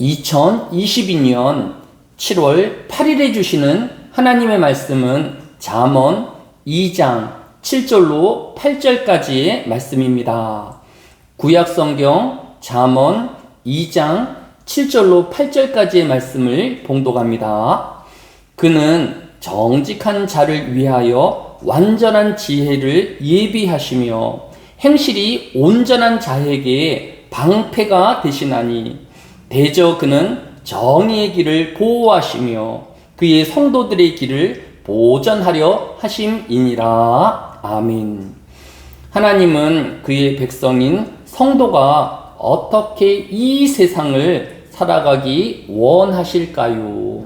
2022년 7월 8일에 주시는 하나님의 말씀은 잠언 2장 7절로 8절까지의 말씀입니다. 구약 성경 잠언 2장 7절로 8절까지의 말씀을 봉독합니다. 그는 정직한 자를 위하여 완전한 지혜를 예비하시며 행실이 온전한 자에게 방패가 되시나니 대저 그는 정의의 길을 보호하시며 그의 성도들의 길을 보전하려 하심이니라. 아멘. 하나님은 그의 백성인 성도가 어떻게 이 세상을 살아가기 원하실까요?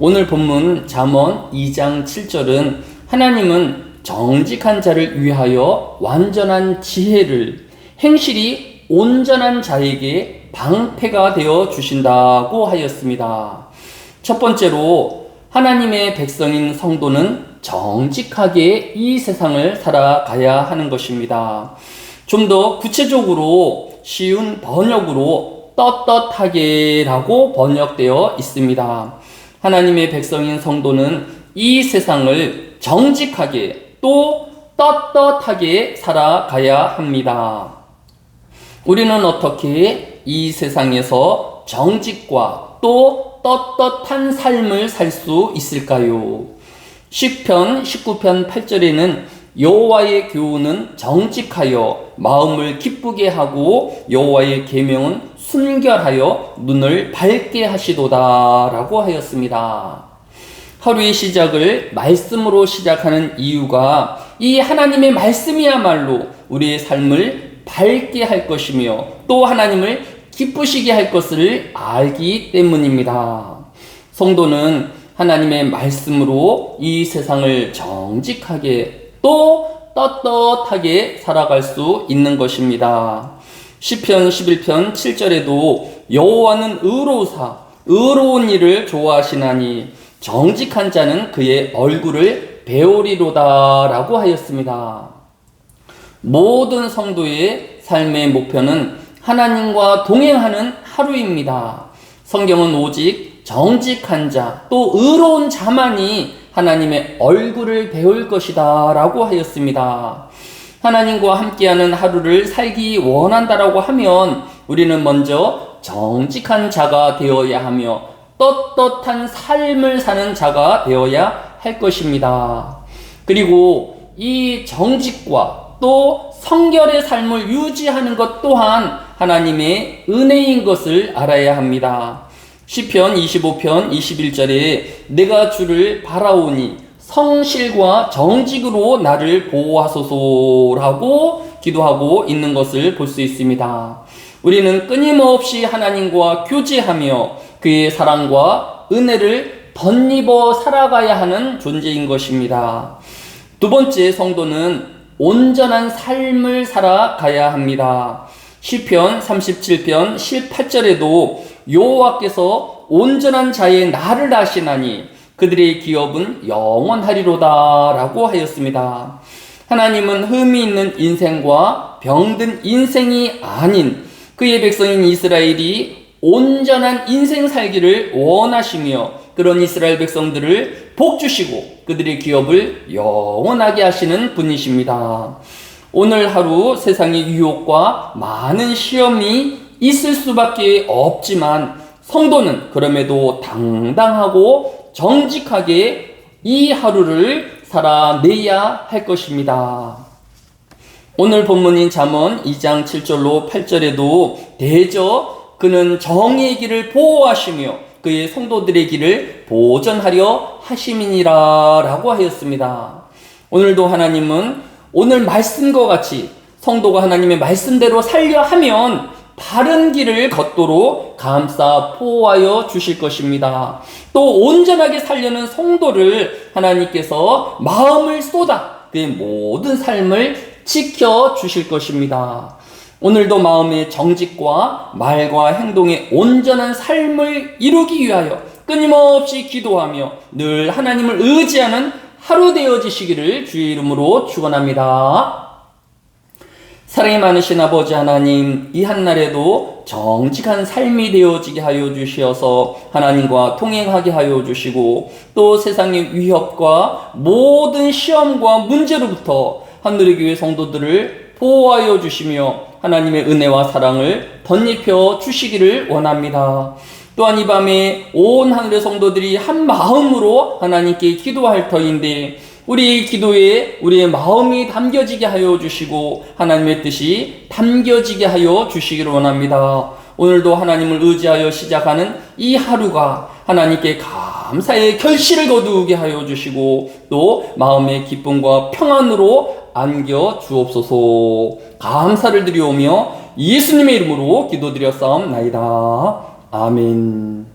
오늘 본문 잠언 2장 7절은 하나님은 정직한 자를 위하여 완전한 지혜를 행실이 온전한 자에게 방패가 되어 주신다고 하였습니다. 첫 번째로 하나님의 백성인 성도는 정직하게 이 세상을 살아가야 하는 것입니다. 좀 더 구체적으로 쉬운 번역으로 떳떳하게라고 번역되어 있습니다. 하나님의 백성인 성도는 이 세상을 정직하게 또 떳떳하게 살아가야 합니다. 우리는 어떻게 이 세상에서 정직과 또 떳떳한 삶을 살 수 있을까요? 10편 19편 8절에는 여호와의 교훈은 정직하여 마음을 기쁘게 하고 여호와의 계명은 순결하여 눈을 밝게 하시도다라고 하였습니다. 하루의 시작을 말씀으로 시작하는 이유가 이 하나님의 말씀이야말로 우리의 삶을 밝게 할 것이며 또 하나님을 기쁘시게 할 것을 알기 때문입니다. 성도는 하나님의 말씀으로 이 세상을 정직하게 또 떳떳하게 살아갈 수 있는 것입니다. 시편 11편 7절에도 여호와는 의로사 의로운 일을 좋아하시나니 정직한 자는 그의 얼굴을 배우리로다라고 하였습니다. 모든 성도의 삶의 목표는 하나님과 동행하는 하루입니다. 성경은 오직 정직한 자, 또 의로운 자만이 하나님의 얼굴을 배울 것이다 라고 하였습니다. 하나님과 함께하는 하루를 살기 원한다라고 하면 우리는 먼저 정직한 자가 되어야 하며 떳떳한 삶을 사는 자가 되어야 할 것입니다. 그리고 이 정직과 또 성결의 삶을 유지하는 것 또한 하나님의 은혜인 것을 알아야 합니다. 시편 25편 21절에 내가 주를 바라오니 성실과 정직으로 나를 보호하소서라고 기도하고 있는 것을 볼 수 있습니다. 우리는 끊임없이 하나님과 교제하며 그의 사랑과 은혜를 덧입어 살아가야 하는 존재인 것입니다. 두 번째 성도는 온전한 삶을 살아가야 합니다. 시편 37편 18절에도 여호와께서 온전한 자의 나를 아시나니 그들의 기업은 영원하리로다라고 하였습니다. 하나님은 흠이 있는 인생과 병든 인생이 아닌 그의 백성인 이스라엘이 온전한 인생 살기를 원하시며 그런 이스라엘 백성들을 복 주시고 그들의 기업을 영원하게 하시는 분이십니다. 오늘 하루 세상의 유혹과 많은 시험이 있을 수밖에 없지만 성도는 그럼에도 당당하고 정직하게 이 하루를 살아내야 할 것입니다. 오늘 본문인 잠언 2장 7절로 8절에도 대저 그는 정의의 길을 보호하시며 그의 성도들의 길을 보전하려 하심이니라 라고 하였습니다. 오늘도 하나님은 오늘 말씀과 같이 성도가 하나님의 말씀대로 살려 하면 바른 길을 걷도록 감싸 포하여 주실 것입니다. 또 온전하게 살려는 성도를 하나님께서 마음을 쏟아 그의 모든 삶을 지켜 주실 것입니다. 오늘도 마음의 정직과 말과 행동의 온전한 삶을 이루기 위하여 끊임없이 기도하며 늘 하나님을 의지하는 하루 되어지시기를 주의 이름으로 축원합니다. 사랑이 많으신 아버지 하나님, 이 한날에도 정직한 삶이 되어지게 하여 주시어서 하나님과 통행하게 하여 주시고 또 세상의 위협과 모든 시험과 문제로부터 하늘의 교회 성도들을 보호하여 주시며 하나님의 은혜와 사랑을 덧입혀 주시기를 원합니다. 또한 이 밤에 온 하늘의 성도들이 한 마음으로 하나님께 기도할 터인데 우리 기도에 우리의 마음이 담겨지게 하여 주시고 하나님의 뜻이 담겨지게 하여 주시기를 원합니다. 오늘도 하나님을 의지하여 시작하는 이 하루가 하나님께 감사의 결실을 거두게 하여 주시고 또 마음의 기쁨과 평안으로 안겨 주옵소서 감사를 드리오며 예수님의 이름으로 기도드렸사옵나이다. 아멘.